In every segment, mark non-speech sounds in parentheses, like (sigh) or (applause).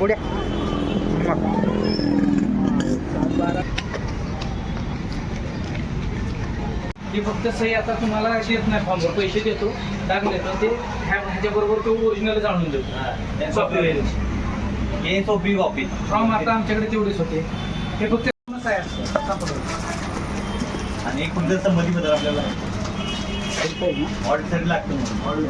बुड्या ते फक्त सही आता तुम्हाला देत नाही फॉर्मवर पैसे देतो टाकून देतो ते ह्या- ह्याच्याबरोबर तो ओरिजिनल जाणून देतो. सॉफ्टवेअर हे सोपी कॉपी फॉर्म आता आमच्याकडे तेवढेच होते. हे फक्त काय असतं. संपलं. आणि एक फक्त संमती बद्दल आपल्याला? ऑडिटसाठी लागतं म्हणून.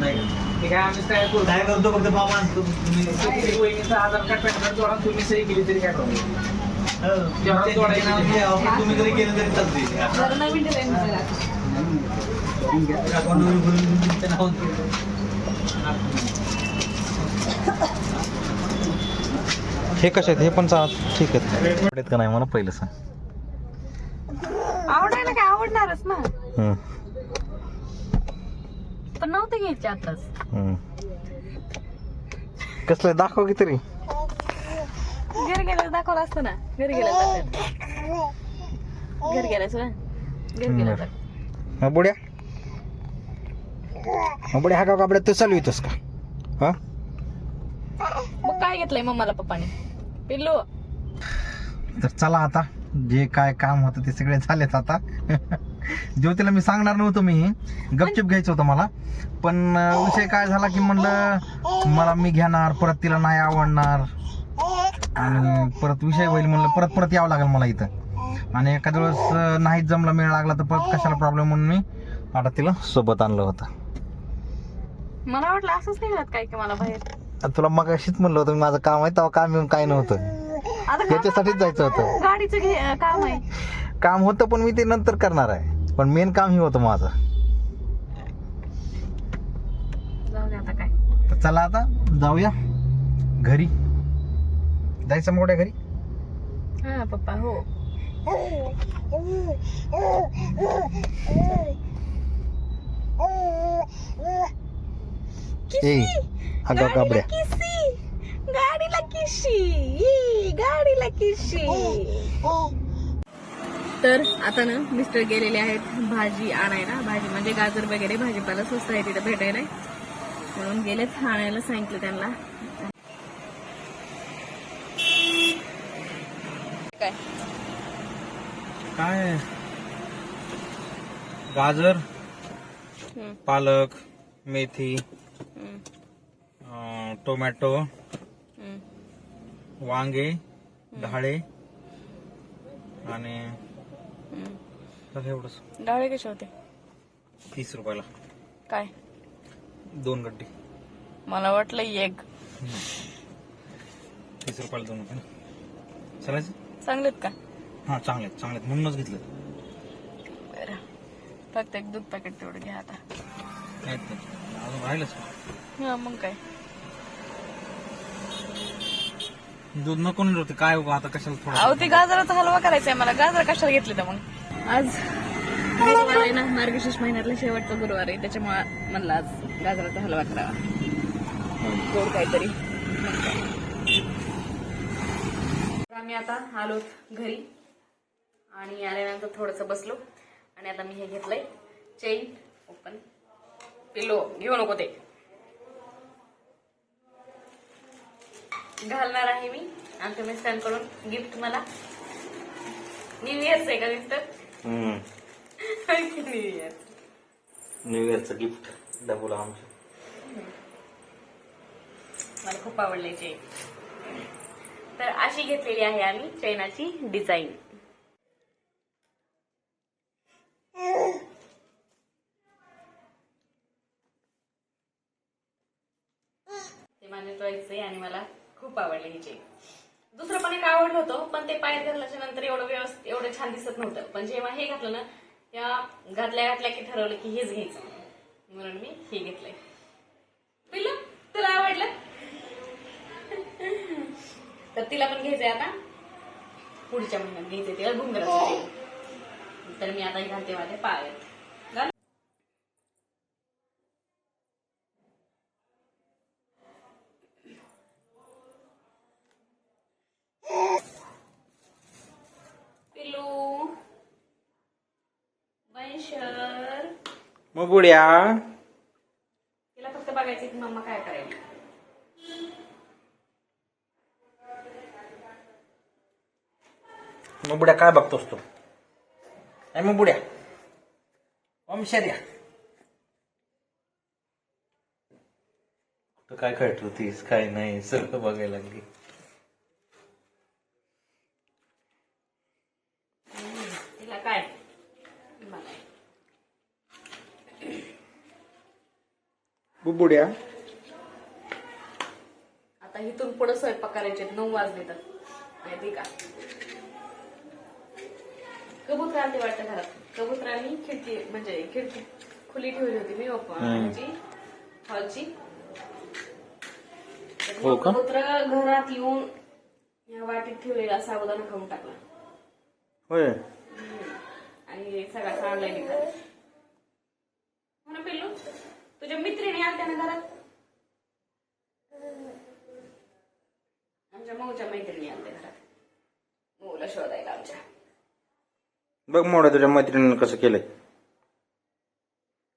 नाही का? काय आम्ही काय करू काय करतो फक्त आणतो. तुम्ही प्रत्येक वहिनीचं आधार कार्ड पॅन कार्ड जोडा तुम्ही सही केली तरी काय प्रॉब्लेम हो. जेव्हा जोडायचं ते- ते ऑफिस तुम्ही जरी केलं तरी चालते अकाउंटवर भरून तुमचं नाव हे कसे आहेत हे पण चा ठीक आहेत का नाही मला पहिलं सांग आवडायला काय? आवडणारच ना. हम्म, पण नव्हते घ्यायचे आताच. कसलं दाखव की तरी. घरी गेल्यास दाखवलं असतं ना. घरी गेल्यास घरी गेल्यास ना घरी गेल्यास हा, बुड्या? हा, बुड्या हा का कापड्यात तू चालवितोस का? हा? मग काय घेतलंय मम्माला पप्पाने? पिल्लू? तर चला आता. जे काय काम होतं ते सगळे झालेत आता. ज्योतीला मी सांगणार नव्हतो मी. गपचिप घ्यायचं होतं मला. पण विषय काय झाला की म्हणलं मला मी घेणार परत तिला नाही आवडणार. आणि परत विषय होईल म्हणलं परत परत यावं लागेल मला इथं. आणि एखाद्या वेळेस अं, नाहीच जमला मेळ लागला तर परत कशाला प्रॉब्लेम म्हणून मी आता तिला सोबत आणलं होतं. मला वाटलं असंच नाही घरात काय की मला बाहेर. तुला मग अशीच म्हणलं होतं माझं काम आहे तेव्हा काम येऊन काय नव्हतं. आता काम- याच्यासाठीच जायचं होतं. गाडीचं काम आहे. काम होतं पण मी ते नंतर करणार आहे. पण मेन काम ही होतं माझं. जाऊ दे आता काय. तर चला आता जाऊया. घरी. जायचं मोठ्या घरी? हा पप्पा हो. ए अगं काबड्या किसी गाडीला किशी ई, गाडीला किशी तर आता ना मिस्टर गेलेले आहेत भाजी आणायला. भाजी म्हणजे गाजर वगैरे भाजीपाला स्वस्त आहे तिथे भेटायला. म्हणून गेलेत आणायला सांगितलं त्यांना. काय? काय? गाजर पालक मेथी टोमॅटो. वांगे ढाळे आणि एवढंच. डाळे कसे होते? तीस रुपयाला. काय? दोन गड्डी. मला वाटलं एक. तीस रुपयाला दोन रुपये चालायचं? चांगलेत का? हां चांगले आहेत, चांगले आहेत. म्हणूनच घेतलं बरं. फक्त एक दूध पॅकेट तेवढं घ्या आता. ते. अजून राहिलंच का? हा मग काय? दूध नको नाही होते काय उगा आता कशाला थोडं अहो ते गाजराचा हलवा करायचा आहे मला. गाजर कशाला घेतले तर मग? आज गुरुवार आहे ना. मार्गशीर्ष महिन्यातला शेवटचा गुरुवार आहे. त्याच्यामुळे म्हणलं आज गाजराचा हलवा करावा. गोड काहीतरी. तर आम्ही आता आलो घरी आणि आल्यानंतर थोडस बसलो. आणि आता मी हे घेतलंय. चेन ओपन पिल्लो घेऊ नको ते. घालणार आहे मी. आमच्या मिस्टरांकडून गिफ्ट मला न्यू इयर्स आहे का मिस्टर न्यू इयर न्यू इयरचं गिफ्ट डबल आमचं. मला खूप आवडले चेन तर अशी घेतलेली आहे आम्ही चैनाची डिझाईन ते माझ्या चॉईस आहे आणि मला खूप आवडले ही चेन दुसरं पण एक आवडलं होतं पण ते पायात घातल्याच्या नंतर एवढं व्यवस्थित एवढं छान दिसत नव्हतं. पण जेव्हा हे घातलं ना तेव्हा घातल्या घातल्या की ठरवलं की हेच घ्यायचं. म्हणून मी हे घेतलंय. पिल्लू तुला आवडलं? तर तिला पण घ्यायचंय आता. पुढच्या महिन्यात घ्यायचंय तिला घुंगराचं तर मी आता घालते माझ्या पायात. मग उड्या तिला फक्त की मम्मा काय मग बुड्या काय बघतोस तू? मग बुड्या ओमशर्या तू काय खेळतो तीस काय नाही सगळं बघायला लागली. बुड्या आता इथून पुढे स्वयंपाक करायचे नऊ वाजले तर. माहिती का कबूतर वाटतं घरात. कबुतरांनी खिडकी म्हणजे खिडकी खुली ठेवली होती. मी हॉलची. हो का? कबूतर घरात येऊन या वाटीत ठेवलेला साबुदाणा खाऊन टाकला. होय. आणि सगळा निघाला हो पिल्लू तुझ्या मित्रिणी आलत्या ना घरात? आमच्या मऊच्या मैत्रिणी आलत्या घरात. मऊला शोधायला आमच्या. बघ मोड्या तुझ्या मैत्रिणीनं कसं केलंय.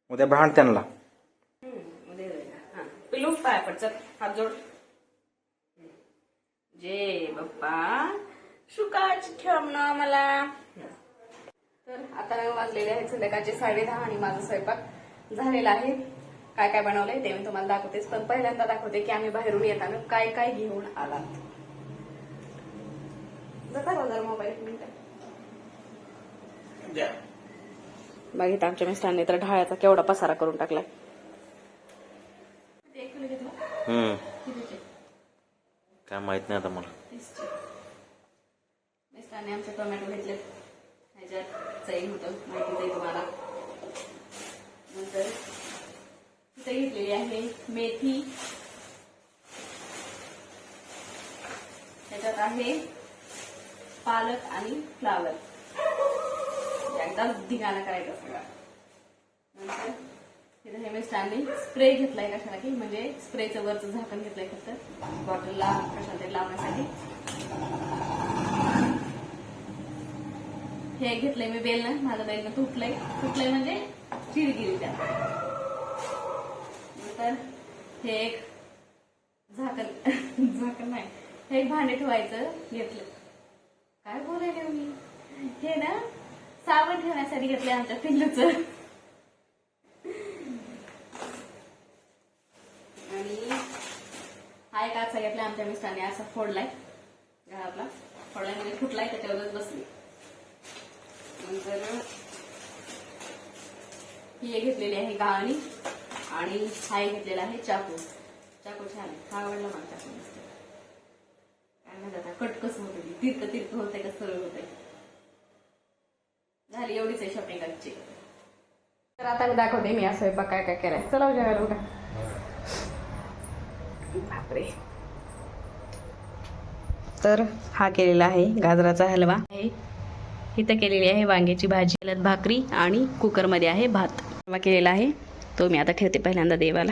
उद्या भांड त्यांना. हम्म, दे दे. हा. पिल्लू पाय पड चल हात जोड. जे बाप्पा शुकाच ठेव ना मला. तर आता वाजलेले आहेत संध्याकाळचे साडे दहा आणि माझा स्वयंपाक झालेला आहे. काय काय बनवलंय ते मी तुम्हाला दाखवतेच पण पहिल्यांदा दाखवते की आम्ही बाहेरून येताना काय काय घेऊन आलात. जरा मोबाईल बघित आमच्या मिस्टरांनी तर ढाळ्याचा केवढा पसारा करून टाकलाय. काय माहीत नाही आता मला. मिस्टरांनी आमचे टोमॅटो घेतले ह्याच्यात चैन होतं माहितीच आहे तुम्हाला. नंतर इथे घेतलेली आहे मेथी. त्याच्यात आहे पालक आणि फ्लावर. एकदा धिगाणा करायचा सगळा. नंतर तिथे हे मिस्टांनी स्प्रे घेतलाय कशाला की म्हणजे स्प्रेचं वरचं झाकण घेतलंय फक्त. बॉटलला कशाला तरी लावण्यासाठी. हे घेतलंय मी बेलनं. माझं बेलनं तुटलंय. तुटलंय म्हणजे चिरगिरी त्या तर हे एक झाकण (laughs) झाकण नाही हे एक भांडे ठेवायचं घेतलं. काय बोलायले मी हे ना साबण ठेवण्यासाठी घेतलंय आमच्या पिल्लूच. आणि हा एक असा घेतलाय आमच्या मिस्टरांनी असा फोडलाय घरातला. फोडलाय म्हणजे फुटलाय त्याच्यावरच बसली. नंतर ही घेतलेली आहे गाळणी. आणि हा घेतलेला आहे चाकू. चाकू छान हा आवडला मला चाकू काय म्हणतात आता कट कसं होतं ते? तिरकं तिरकं का सरळ होतंय? झाली एवढीच आहे शॉपिंग आजची. तर आता दाखवते मी असं स्वयंपाक काय काय केलाय. चला हो जेवायला उठा बापरे. तर हा केलेला आहे गाजराचा हलवा. आहे. इथं केलेली आहे वांग्याची भाजी भाकरी आणि कुकरमध्ये आहे भात. हलवा केलेला आहे. तो मी आता ठेवते पहिल्यांदा देवाला.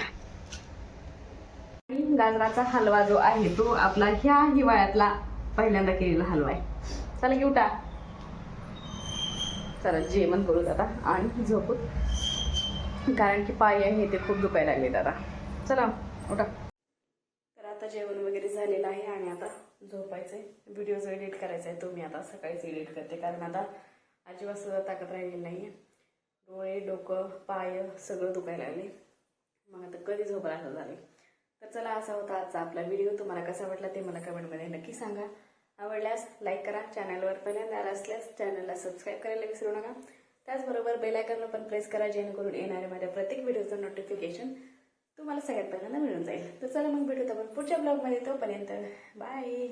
आणि गाजराचा हलवा जो आहे तो आपला ह्या हिवाळ्यातला पहिल्यांदा केलेला हलवा आहे. चला घेऊ टा. चला जेवण करू आता आणि झोपू. कारण की पाय आहे ते खूप दुखायला लागले दादा. चला उठा. तर आता जेवण वगैरे झालेलं आहे आणि आता झोपायचंय. व्हिडिओज एडिट करायचा आहे तो मी आता सकाळीच एडिट करते. कारण आता अजिबात सुद्धा ताकद राहिलेली नाही आहे डोळे डोकं पाय सगळं दुखायला लागले. मग आता कधी झोपला असं झाले? तर चला असा होता आजचा आपला व्हिडिओ तुम्हाला कसा वाटला ते मला कमेंटमध्ये नक्की सांगा. आवडल्यास लाईक करा. चॅनलवर पहिल्यांदा आला असल्यास चॅनलला सबस्क्राईब करायला विसरू नका. त्याचबरोबर बेलायकनला पण प्रेस करा जेणेकरून येणाऱ्या माझ्या प्रत्येक व्हिडिओचं नोटिफिकेशन तुम्हाला सगळ्यात पहिल्यांदा मिळून जाईल. तर चला मग भेटूत आपण पुढच्या ब्लॉगमध्ये तोपर्यंत बाय